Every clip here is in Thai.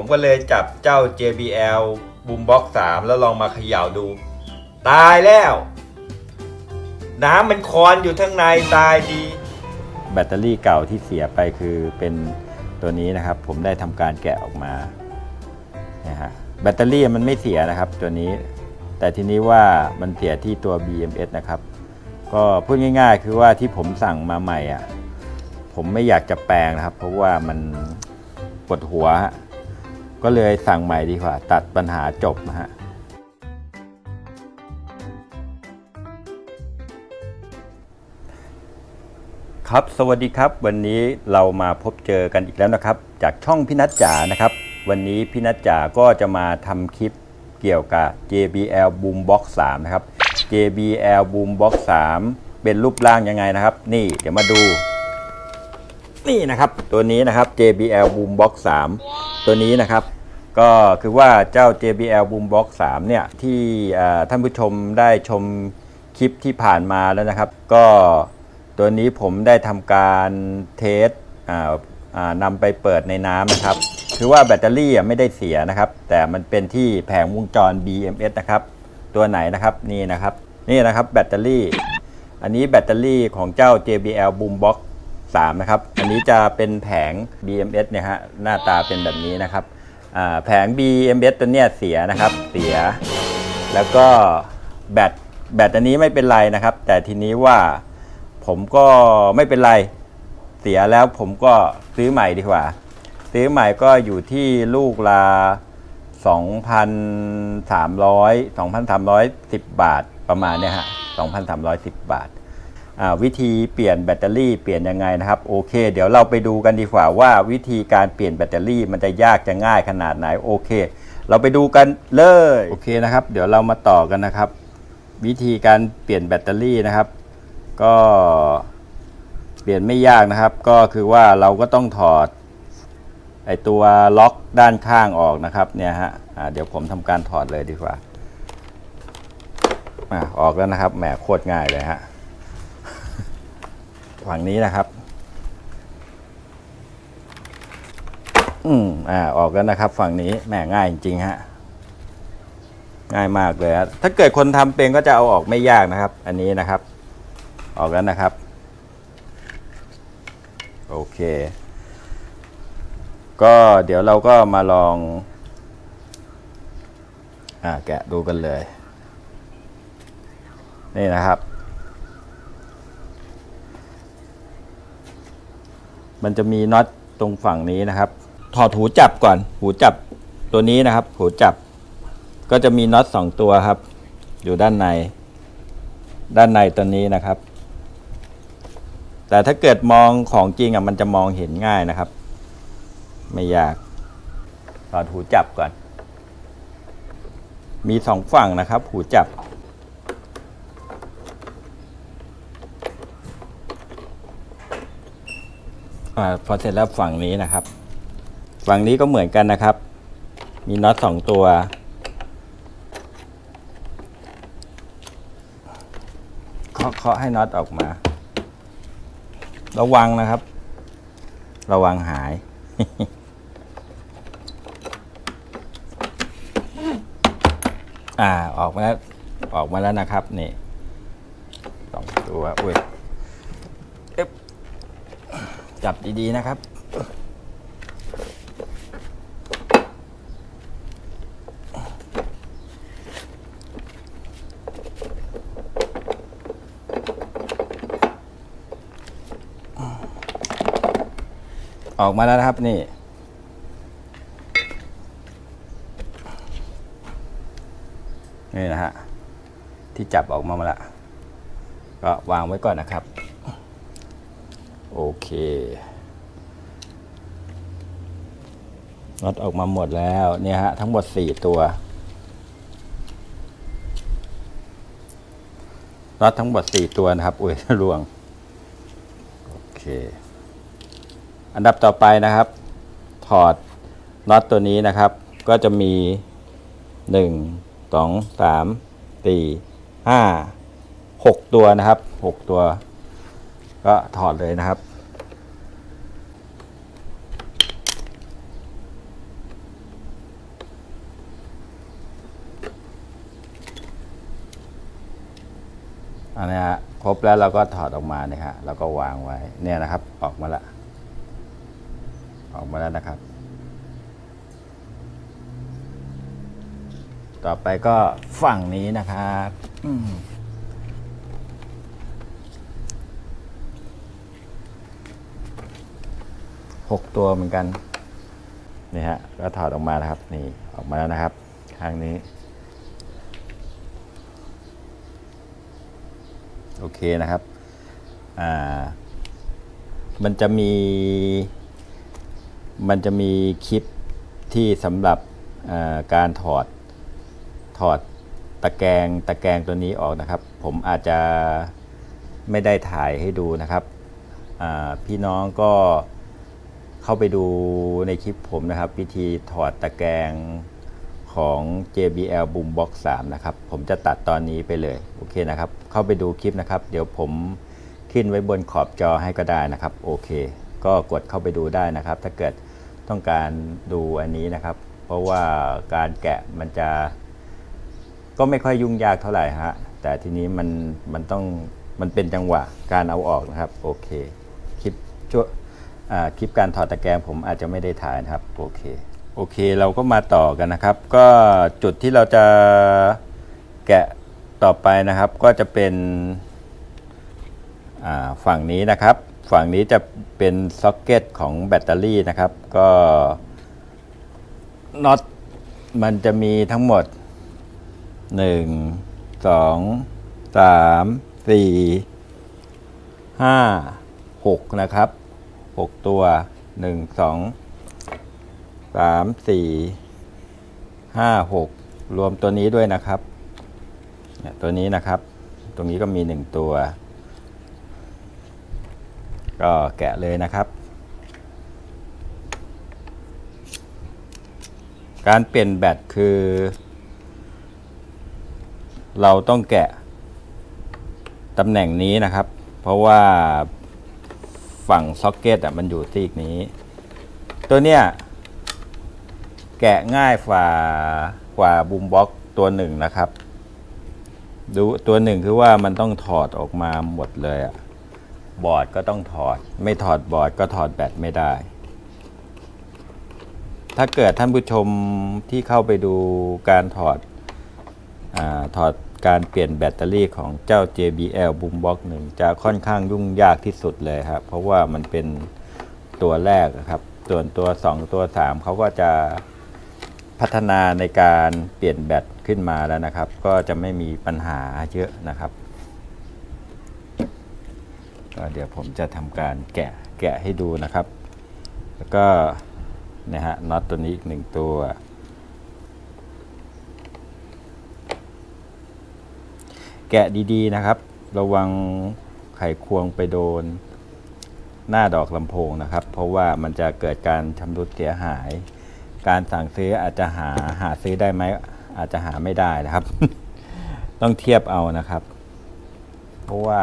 ผมก็เลยจับเจ้า JBL Boombox 3 แล้วลองมาเขย่าดู ตายแล้ว น้ำมันคอนอยู่ข้งในตายดี แบตเตอรี่เก่าที่เสียไปคือเป็นตัวนี้นะครับ ผมได้ทำการแกะออกมานะฮะแบตเตอรี่มันไม่เสียนะครับตัวนี้ แต่ทีนี้ว่ามันเสียที่ตัว BMS นะครับ ก็พูดง่าย ๆ คือว่าที่ผมสั่งมาใหม่อะผมไม่อยากจะแปลงนะครับ เพราะว่ามันปวดหัวฮะ ก็เลยสั่งใหม่ดีกว่า ตัดปัญหาจบนะฮะครับสวัสดีครับวันนี้เรามาพบเจอกันอีกแล้วนะครับ จากช่องพี่นัทจ๋านะครับ วันนี้พี่นัทจ๋าก็จะมาทำคลิปเกี่ยวกับ JBL Boombox 3 นะครับ JBL Boombox 3 เป็นรูปร่างยังไงนะครับ นี่เดี๋ยวมาดู นี่นะครับ ตัวนี้นะครับ JBL Boombox 3 ตัวนี้นะครับก็คือว่าเจ้า JBL Boombox 3 เนี่ย ที่ท่านผู้ชมได้ชมคลิปที่ผ่านมาแล้วนะครับ ก็ตัวนี้ผมได้ทำการเทสนำไปเปิดในน้ำนะครับ คือว่าแบตเตอรี่ไม่ได้เสียนะครับ แต่มันเป็นที่แผงวงจร BMS นะครับ ตัวไหนนะครับนี่นะครับ นี่นะครับแบตเตอรี่ อันนี้แบตเตอรี่ของเจ้า JBL Boombox 3นะครับ อันนี้จะเป็นแผง BMS เนี่ยฮะหน้าตาเป็นแบบนี้นะครับแผง BMS ตัวเนี้ยเสียนะครับเสีย แล้วก็แบตแบตอันนี้ไม่เป็นไรนะครับ แต่ทีนี้ว่าผมก็ไม่เป็นไรเสียแล้วผมก็ซื้อใหม่ดีกว่า ซื้อใหม่ก็อยู่ที่ลูกละ2,300 2,310 บาทประมาณเนี่ยฮะ2,310 บาทอ่า วิธีเปลี่ยนแบตเตอรี่เปลี่ยนยังไงนะครับโอเค เดี๋ยวเราไปดูกันดีกว่าว่าวิธีการเปลี่ยนแบตเตอรี่มันจะยากจะง่ายขนาดไหนโอเค เราไปดูกันเลยโอเคนะครับ เดี๋ยวเรามาต่อกันนะครับ วิธีการเปลี่ยนแบตเตอรี่นะครับ ก็เปลี่ยนไม่ยากนะครับ ก็คือว่าเราก็ต้องถอดไอตัวล็อกด้านข้างออกนะครับเนี่ยฮะเดี๋ยวผมทำการถอดเลยดีกว่าอ่าออกแล้วนะครับแหมโคตรง่ายเลยฮะ ฝั่งนี้นะครับ อืมอ่าออกแล้วนะครับ ฝั่งนี้แหมง่ายจริงฮะง่ายมากเลยฮะถ้าเกิดคนทำเป็นก็จะเอาออกไม่ยากนะครับ อันนี้นะครับ ออกแล้วนะครับ โอเค ก็เดี๋ยวเราก็มาลองอ่าแกะดูกันเลย นี่นะครับ มันจะมีน็อตตรงฝั่งนี้นะครับ ถอดหูจับก่อน หูจับตัวนี้นะครับ หูจับ ก็จะมีน็อตสองตัวครับ อยู่ด้านใน ด้านในตัวนี้นะครับ แต่ถ้าเกิดมองของจริงอะมันจะมองเห็นง่ายนะครับ ไม่ยาก ถอดหูจับก่อน มีสองฝั่งนะครับ หูจับ อพอเสร็จแล้วฝั่งนี้นะครับ ฝั่งนี้ก็เหมือนกันนะครับ มีน็อตสองตัว เคาะเคาะให้น็อตออกมา ระวังนะครับ ระวังหายอ่าออกมาแล้วออกมาแล้วนะครับนี่สองตัวอุ้ย จับดีๆนะครับ ออกมาแล้วนะครับนี่นี่นะฮะที่จับออกมามาล้วก็วางไว้ก่อนนะครับ โอเคน็อตออกมาหมดแล้วเนี่ยฮะทั้งหมดสี่ตัวน็อตทั้งหมดสี่ตัวนะครับ อุ้ยรวง โอเค อันดับต่อไปนะครับ ถอดน็อตตัวนี้นะครับ ก็จะมีหนึ่งสองสามสี่ห้าหกตัวนะครับหกตัว ก็ถอดเลยนะครับ อันนี้ฮะครบแล้วเราก็ถอดออกมาเนี่ยฮะเราก็วางไว้เนี่ยนะครับ ออกมาละออกมาแล้วนะครับ ต่อไปก็ฝั่งนี้นะครับ อืมหกตัวเหมือนกันนี่ฮะก็ถอดออกมานะครับนี่ออกมาแล้วนะครับข้างนี้ โอเคนะครับอ่ามันจะมี มันจะมีคลิปที่สำหรับการถอดถอดตะแกรงตะแกรงตัวนี้ออกนะครับ ผมอาจจะไม่ได้ถ่ายให้ดูนะครับพี่น้องก็ เข้าไปดูในคลิปผมนะครับ วิธีถอดตะแกรงของ JBL Boombox 3 นะครับ ผมจะตัดตอนนี้ไปเลย โอเคนะครับ เข้าไปดูคลิปนะครับ เดี๋ยวผมขึ้นไว้บนขอบจอให้ก็ได้นะครับ โอเค ก็กดเข้าไปดูได้นะครับ ถ้าเกิดต้องการดูอันนี้นะครับ เพราะว่าการแกะมันจะ ก็ไม่ค่อยยุ่งยากเท่าไหร่ฮะ แต่ทีนี้มันมันต้องมันเป็นจังหวะการเอาออกนะครับ โอเค คลิปช่ว คลิปการถอดตะแกรงผมอาจจะไม่ได้ถ่ายนะครับโอเคโอเคเราก็มาต่อกันนะครับ ก็จุดที่เราจะแกะต่อไปนะครับก็จะเป็นฝั่งนี้นะครับ ฝั่งนี้จะเป็นซ็อกเก็ตของแบตเตอรี่นะครับ ก็น็อตมันจะมีทั้งหมดหนึ่งสองสามสี่ห้าหกนะครับ หกตัวหนึ่งสองสามสี่ห้าหกรวมตัวนี้ด้วยนะครับเนี่ยตัวนี้นะครับ ตรงนี้ก็มีหนึ่งตัว ก็แกะเลยนะครับ การเปลี่ยนแบตคือ เราต้องแกะตำแหน่งนี้นะครับ เพราะว่า ฝั่งซ็อกเก็ตอะมันอยู่ซีกนี้ ตัวเนี้ยแกะง่ายกว่ากว่าบูมบ็อกตัวหนึ่งนะครับดูตัวหนึ่งคือว่ามันต้องถอดออกมาหมดเลยอะบอร์ดก็ต้องถอด ไม่ถอดบอร์ดก็ถอดแบตไม่ได้ ถ้าเกิดท่านผู้ชมที่เข้าไปดูการถอดอาถอด การเปลี่ยนแบตเตอรี่ของเจ้า JBL Boombox 1 จะค่อนข้างยุ่งยากที่สุดเลยครับ เพราะว่ามันเป็นตัวแรกอะครับ ส่วนตัว 2 ตัว 3 เขาก็จะพัฒนาในการเปลี่ยนแบตขึ้นมาแล้วนะครับ ก็จะไม่มีปัญหาเยอะนะครับก็เดี๋ยวผมจะทำการแกะแกะให้ดูนะครับ แล้วก็นะฮะน็อตตัวนี้อีกหนึ่งตัว แกะดีๆนะครับ ระวังไขควงไปโดน หน้าดอกลำโพงนะครับ เพราะว่ามันจะเกิดการชำรุดเสียหาย การสั่งซื้ออาจจะหาหาซื้อได้ไหมอาจจะหาไม่ได้นะครับ ต้องเทียบเอานะครับ เพราะว่า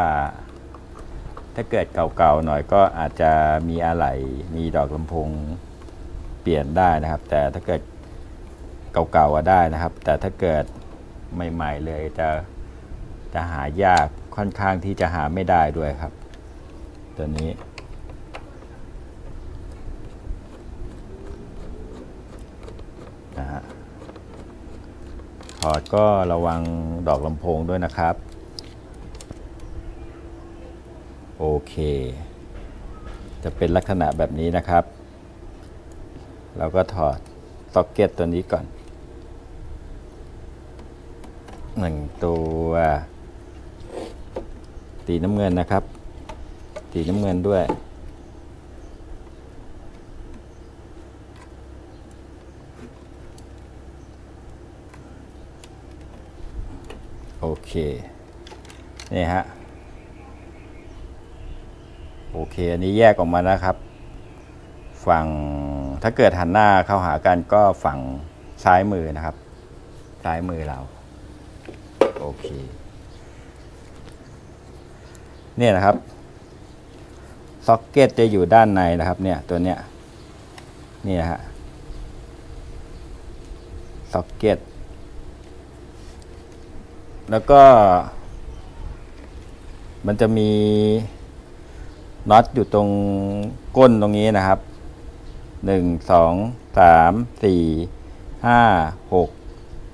ถ้าเกิดเก่าๆหน่อยก็อาจจะมีอะไหล่มีดอกลำโพงเปลี่ยนได้นะครับ แต่ถ้าเกิดเก่าๆอะได้นะครับ แต่ถ้าเกิดใหม่ ๆ เลยจะ จะหายากค่อนข้างที่จะหาไม่ได้ด้วยครับ ตัวนี้ นะฮะถอดก็ระวังดอกลำโพงด้วยนะครับ โอเค จะเป็นลักษณะแบบนี้นะครับ เราก็ถอดซ็อกเก็ตตัวนี้ก่อนหนึ่งตัว สีน้ำเงินนะครับสีน้ำเงินด้วย โอเค นี่ฮะ โอเค อันนี้แยกออกมานะครับ ฝั่ง ถ้าเกิดหันหน้าเข้าหากันก็ฝั่งซ้ายมือนะครับ ซ้ายมือเรา โอเค เนี่ยนะครับซ็อกเก็ตจะอยู่ด้านในนะครับ เนี่ยตัวเนี้ยนี่นะฮะซ็อกเก็ตแล้วก็ มันจะมีน็อตอยู่ตรงก้นตรงนี้นะครับหนึ่งสองสามสี่ห้าหก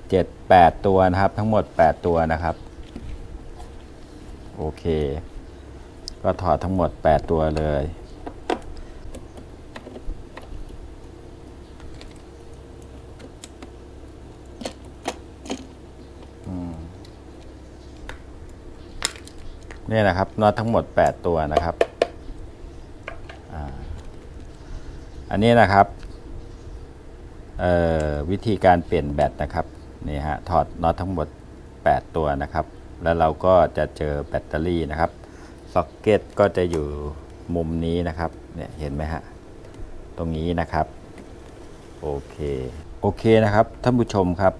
เจ็ดแปดตัวนะครับ ทั้งหมดแปดตัวนะครับ โอเค ก็ถอดทั้งหมดแปดตัวเลย นี่นะครับน็อตทั้งหมด 8 ตัวนะครับอันนี้นะครับเอ่อวิธีการเปลี่ยนแบตนะครับนี่ฮะถอดน็อตทั้งหมด 8 ตัวนะครับ แล้วเราก็จะเจอแบตเตอรี่นะครับ ซ็อกเก็ตก็จะอยู่มุมนี้นะครับ เนี่ยเห็นไหมฮะ ตรงนี้นะครับ โอเค โอเคนะครับ ท่านผู้ชมครับ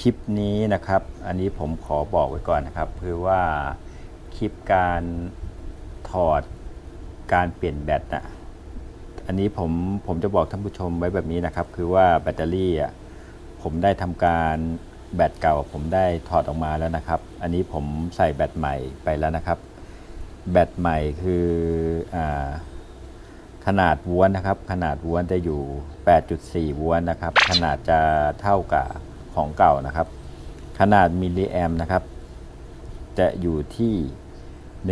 คลิปนี้นะครับ อันนี้ผมขอบอกไว้ก่อนนะครับ คือว่าคลิปการถอดการเปลี่ยนแบตนะอันนี้ผมผมจะบอกท่านผู้ชมไว้แบบนี้นะครับ คือว่าแบตเตอรี่อะผมได้ทำการ แบตเก่าผมได้ถอดออกมาแล้วนะครับ อันนี้ผมใส่แบตใหม่ไปแล้วนะครับ แบตใหม่คืออขนาดว้วนนะครับ ขนาดว้วนจะอยู่ 8.4ว้วนนะครับ ขนาดจะเท่ากับของเก่านะครับ ขนาดมิลลิแอมนะครับ จะอยู่ที่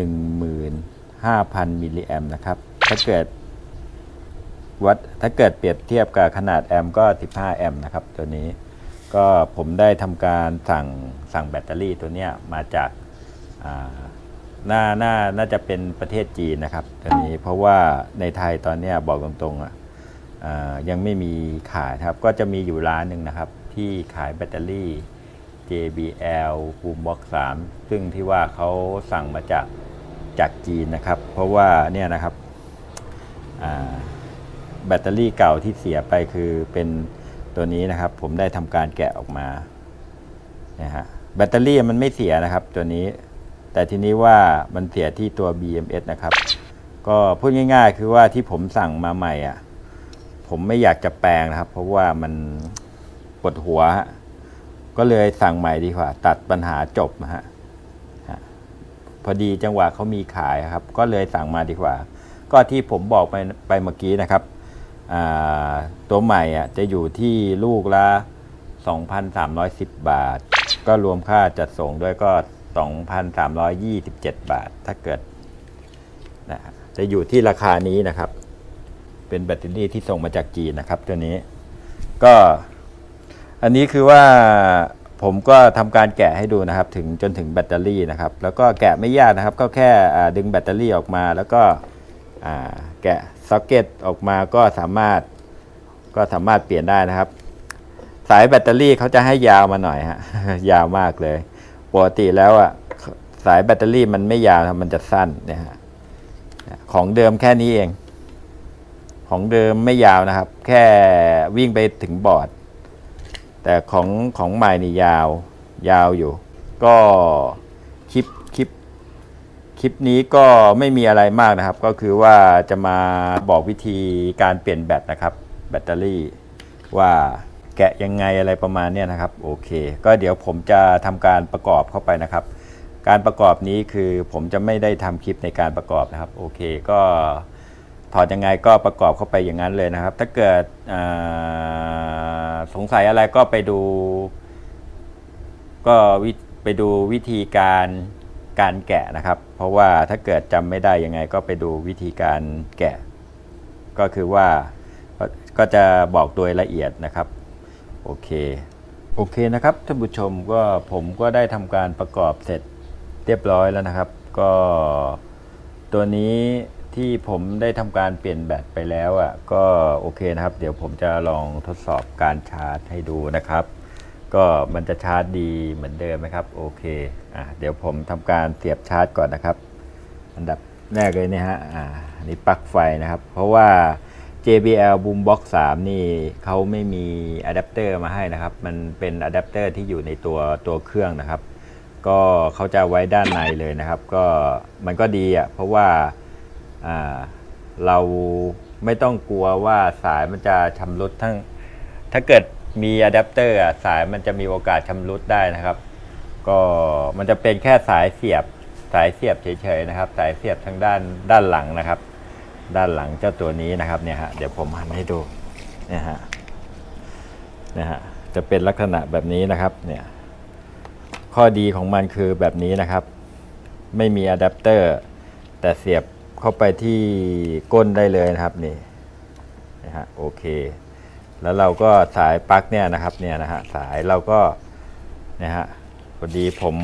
15,000มิลลิแอมนะครับ ถ้าเกิดวัดถ้าเกิดเปรียบเทียบกับขนาดแอมก็ 15 แอมนะครับ ตัวนี้ ก็ผมได้ทำการสั่งสั่งแบตเตอรี่ตัวนี้มาจากน่าน่าน่าจะเป็นประเทศจีนนะครับตอนนี้เพราะว่าในไทยตอนนี้บอกตรงๆอะยังไม่มีขายครับก็จะมีอยู่ร้านหนึ่งนะครับ ที่ขายแบตเตอรี่ JBL Boombox 3 ซึ่งที่ว่าเขาสั่งมาจากจากจีนนะครับ เพราะว่าเนี่ยนะครับแบตเตอรี่เก่าที่เสียไปคือเป็น ตัวนี้นะครับ ผมได้ทำการแกะออกมานะฮะแบตเตอรี่มันไม่เสียนะครับตัวนี้ แต่ทีนี้ว่ามันเสียที่ตัว BMS นะครับ ก็พูดง่ายๆ คือว่าที่ผมสั่งมาใหม่อะผมไม่อยากจะแปลงนะครับ เพราะว่ามันปวดหัว ก็เลยสั่งใหม่ดีกว่า ตัดปัญหาจบนะฮะพอดีจังหวะเขามีขายครับ ก็เลยสั่งมาดีกว่า ก็ที่ผมบอกไปไปเมื่อกี้นะครับ ตัวใหม่อะจะอยู่ที่ลูกละ 2,310 บาท ก็รวมค่าจัดส่งด้วยก็ 2,327 บาท ถ้าเกิดนะฮะจะอยู่ที่ราคานี้นะครับ เป็นแบตเตอรี่ที่ส่งมาจากจีนนะครับตัวนี้ ก็อันนี้คือว่าผมก็ทำการแกะให้ดูนะครับ ถึงจนถึงแบตเตอรี่นะครับ แล้วก็แกะไม่ยากนะครับ ก็แค่ดึงแบตเตอรี่ออกมา แล้วก็แกะ ซ็อกเก็ตออกมาก็สามารถก็สามารถเปลี่ยนได้นะครับ สายแบตเตอรี่เขาจะให้ยาวมาหน่อยฮะยาวมากเลยปกติแล้วอะสายแบตเตอรี่มันไม่ยาวมันจะสั้นเนี่ยฮะของเดิมแค่นี้เอง ของเดิมไม่ยาวนะครับ แค่วิ่งไปถึงบอร์ด แต่ของของใหม่นี่ยาว ยาวอยู่ ก็ คลิปนี้ก็ไม่มีอะไรมากนะครับ ก็คือว่าจะมาบอกวิธีการเปลี่ยนแบตนะครับ แบตเตอรี่ ว่าแกะยังไงอะไรประมาณนี้นะครับโอเค ก็เดี๋ยวผมจะทำการประกอบเข้าไปนะครับ การประกอบนี้คือผมจะไม่ได้ทำคลิปในการประกอบนะครับโอเคก็ถอดยังไงก็ประกอบเข้าไปอย่างนั้นเลยนะครับ ถ้าเกิดสงสัยอะไรก็ไปดู ก็ไปดูวิธีการ การแกะนะครับ เพราะว่าถ้าเกิดจำไม่ได้ยังไงก็ไปดูวิธีการแกะ ก็คือว่าก็จะบอกโดยละเอียดนะครับ โอเค โอเคนะครับท่านผู้ชมก็ผมก็ได้ทำการประกอบเสร็จเรียบร้อยแล้วนะครับ ก็ตัวนี้ที่ผมได้ทำการเปลี่ยนแบตไปแล้วอะก็โอเคนะครับ เดี๋ยวผมจะลองทดสอบการชาร์จให้ดูนะครับ ก็มันจะชาร์จดีเหมือนเดิมไหมครับโอเคอะเดี๋ยวผมทำการเสียบชาร์จก่อนนะครับ อันดับแรกเลยเนี่ยฮะอ่านนี้ปลั๊กไฟนะครับ เพราะว่า JBL Boombox 3 นี่เขาไม่มีอะแดปเตอร์มาให้นะครับ มันเป็นอะแดปเตอร์ที่อยู่ในตัวตัวเครื่องนะครับ ก็เขาจะไว้ด้านในเลยนะครับ ก็มันก็ดีอะเพราะว่าอ่าเราไม่ต้องกลัวว่าสายมันจะชำรุดทั้ง ถ้าเกิด มีอะแดปเตอร์อะสายมันจะมีโอกาสชำรุดได้นะครับ ก็มันจะเป็นแค่สายเสียบสายเสียบเฉยๆนะครับ สายเสียบทางด้านด้านหลังนะครับ ด้านหลังเจ้าตัวนี้นะครับเนี่ยฮะเดี๋ยวผมหันให้ดูเนี่ยฮะเนี่ยฮะจะเป็นลักษณะแบบนี้นะครับเนี่ยข้อดีของมันคือแบบนี้นะครับ ไม่มีอะแดปเตอร์แต่เสียบเข้าไปที่ก้นได้เลยนะครับนี่นะฮะโอเค แล้วเราก็สายปลั๊กเนี่ยนะครับเนี่ยนะฮะสายเราก็นะฮะพอดีผม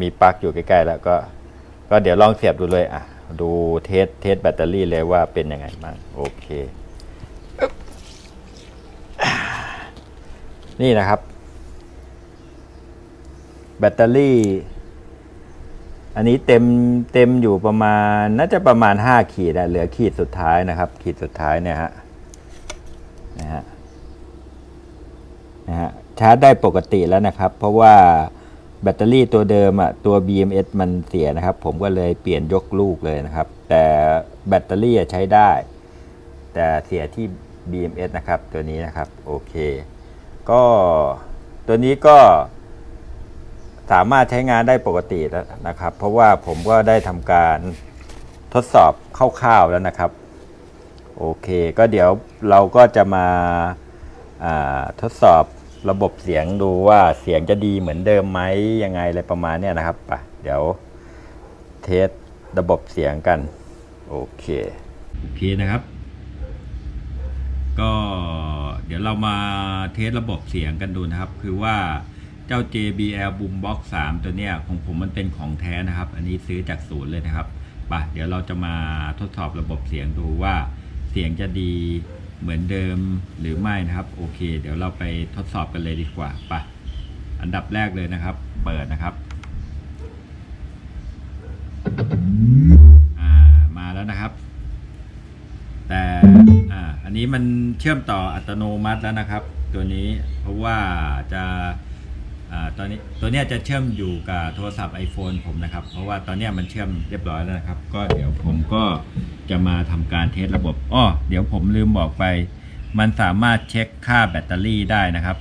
มีปลั๊กอยู่ใกล้ๆแล้วก็ก็เดี๋ยวลองเสียบดูเลยอะดูเทสเทสแบตเตอรี่เลยว่าเป็นยังไงบ้างโอเค นี่นะครับ แบตเตอรี่ อันนี้เต็มเต็มอยู่ประมาณน่าจะประมาณ 5 ขีดอะเหลือขีดสุดท้ายนะครับ ขีดสุดท้ายเนี่ยฮะนะฮะ นะฮะชาร์จได้ปกติแล้วนะครับ เพราะว่าแบตเตอรี่ตัวเดิมอะตัว BMS มันเสียนะครับ ผมก็เลยเปลี่ยนยกลูกเลยนะครับ แต่แบตเตอรี่ใช้ได้ แต่เสียที่ BMS นะครับ ตัวนี้นะครับโอเค ก็ตัวนี้ก็สามารถใช้งานได้ปกติแล้วนะครับ เพราะว่าผมก็ได้ทำการทดสอบคร่าวๆแล้วนะครับ โอเค ก็เดี๋ยวเราก็จะมาาทดสอบ ระบบเสียงดูว่าเสียงจะดีเหมือนเดิมไหมยังไงอะไรประมาณเนี้ยนะครับไปเดี๋ยวเทสระบบเสียงกัน โอเค โอเคนะครับ ก็เดี๋ยวเรามาเทสระบบเสียงกันดูนะครับ คือว่าเจ้า JBL Boombox 3 ตัวเนี้ยของผมมันเป็นของแท้นะครับ อันนี้ซื้อจากศูนย์เลยนะครับปะเดี๋ยวเราจะมาทดสอบระบบเสียงดูว่าเสียงจะดี เหมือนเดิมหรือไม่นะครับโอเค เดี๋ยวเราไปทดสอบกันเลยดีกว่าปะอันดับแรกเลยนะครับ เปิดนะครับอ่ามาแล้วนะครับ แต่อ่าอันนี้มันเชื่อมต่ออัตโนมัติแล้วนะครับ ตัวนี้เพราะว่าจะ ตอนนี้ตัวนี้จะเชื่อมอยู่กับโทรศัพท์ iPhone ผมนะครับ เพราะว่าตอนนี้มันเชื่อมเรียบร้อยแล้วนะครับ ก็เดี๋ยวผมก็จะมาทำการเทสระบบอ้อเดี๋ยวผมลืมบอกไป มันสามารถเช็คค่าแบตเตอรี่ได้นะครับ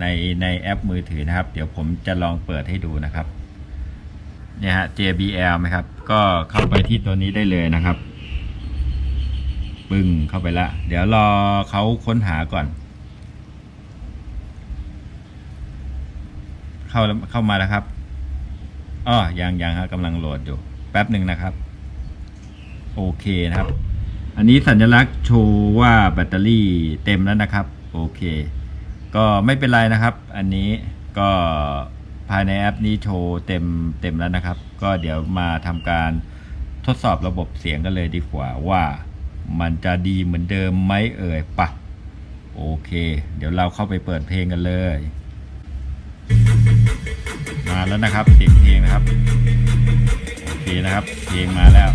ในในแอปมือถือนะครับ เดี๋ยวผมจะลองเปิดให้ดูนะครับเนี่ยฮะ JBL ไหมครับ ก็เข้าไปที่ตัวนี้ได้เลยนะครับ ปึ้งเข้าไปละ เดี๋ยวรอเขาค้นหาก่อน เข้าแล้วเข้ามาแล้วครับอ้อยังยังครับกำลังโหลดอยู่ แป๊บหนึ่งนะครับ โอเคนะครับ อันนี้สัญลักษณ์โชว์ว่าแบตเตอรี่เต็มแล้วนะครับ โอเค ก็ไม่เป็นไรนะครับ อันนี้ก็ภายในแอปนี้โชว์เต็มเต็มแล้วนะครับ ก็เดี๋ยวมาทำการทดสอบระบบเสียงกันเลยดีกว่าว่ามันจะดีเหมือนเดิมไหมเอ่ยปะโอเค เดี๋ยวเราเข้าไปเปิดเพลงกันเลย มาแล้วนะครับเสียงเพลงนะครับโอเคนะครับเพลงมาแล้ว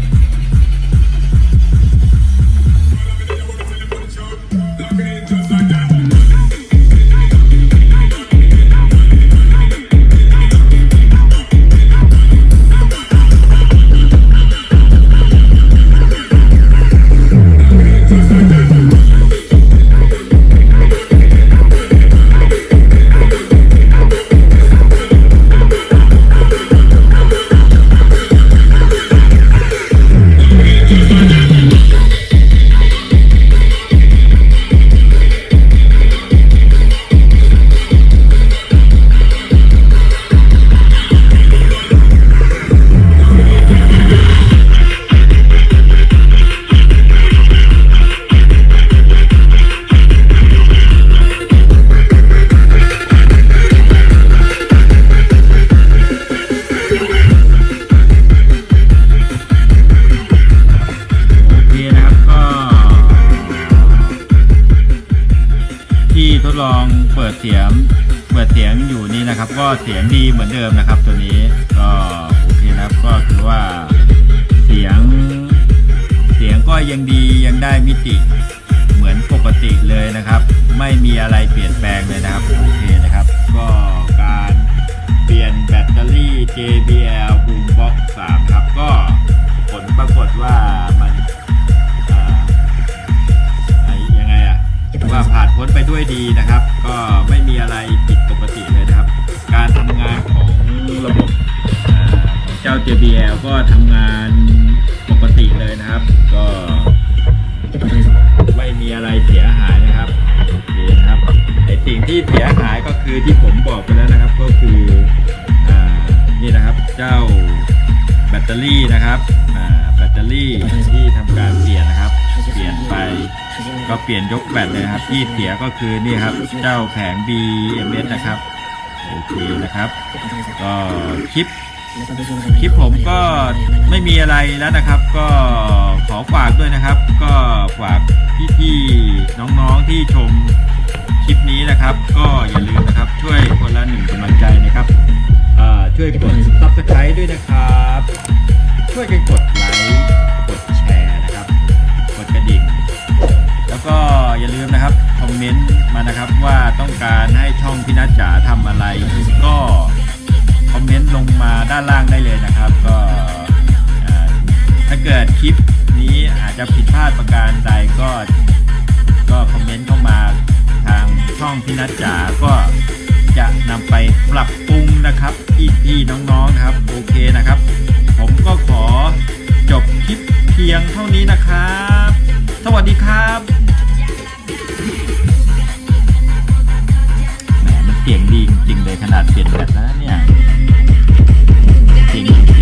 เสียงเปิดเสียงอยู่นี่นะครับ ก็เสียงดีเหมือนเดิมนะครับ ตัวนี้ก็โอเคนะครับก็คือว่าเสียง เสียงก็ยังดียังได้มิติเหมือนปกติเลยนะครับ ไม่มีอะไรเปลี่ยนแปลงเลยนะครับโอเคนะครับ ก็การเปลี่ยนแบตเตอรี่ JBL Boombox 3 ครับก็ผลปรากฏว่ามัน ไงอว่าผ่านพ้นไปด้วยดีนะครับ ก็ไม่มีอะไรผิดปกติเลยนะครับ การทำงานของระบบเอ่อของเจ้า JBL ก็ทำงานปกติเลยนะครับ ก็ไม่มีอะไรเสียหายนะครับโอเคนะครับไอสิ่งที่เสียหายก็คือที่ผมบอกไปแล้วนะครับ ก็คืออนี่นะครับเจ้าแบตเตอรี่นะครับแบตเตอรี่ที่ทำการเปลี่ยนนะครับ เปลี่ยนไป ก็เปลี่ยนยกแบตเลยครับ ที่เสียก็คือนี่ครับ เจ้าแผง BMS นะครับ โอเคนะครับ ก็คลิปคลิปผมก็ไม่มีอะไรแล้วนะครับ ก็ขอฝากด้วยนะครับ ก็ฝากพี่ๆน้องๆที่ชมคลิปนี้นะครับ ก็อย่าลืมนะครับ ช่วยคนละหนึ่งกำลังใจนะครับช่วยกด subscribe ด้วยนะครับ ช่วยกันกดไลค์ มนต์มานะครับว่าต้องการให้ช่องพี่นัทจ๋าทำอะไร ก็คอมเมนต์ลงมาด้านล่างได้เลยนะครับ ก็ถ้าเกิดคลิปนี้อาจจะผิดพลาดประการใดก็ก็คอมเมนต์เข้ามาทางช่องพี่นัทจ๋าก็จะนำไปปรับปรุงนะครับพี่ๆน้องๆครับโอเคนะครับ ผมก็ขอจบคลิปเพียงเท่านี้นะครับ สวัสดีครับ เก่งดีจริงเลยขนาดเปลี่ยนแบตแล้วเนี่ยจริง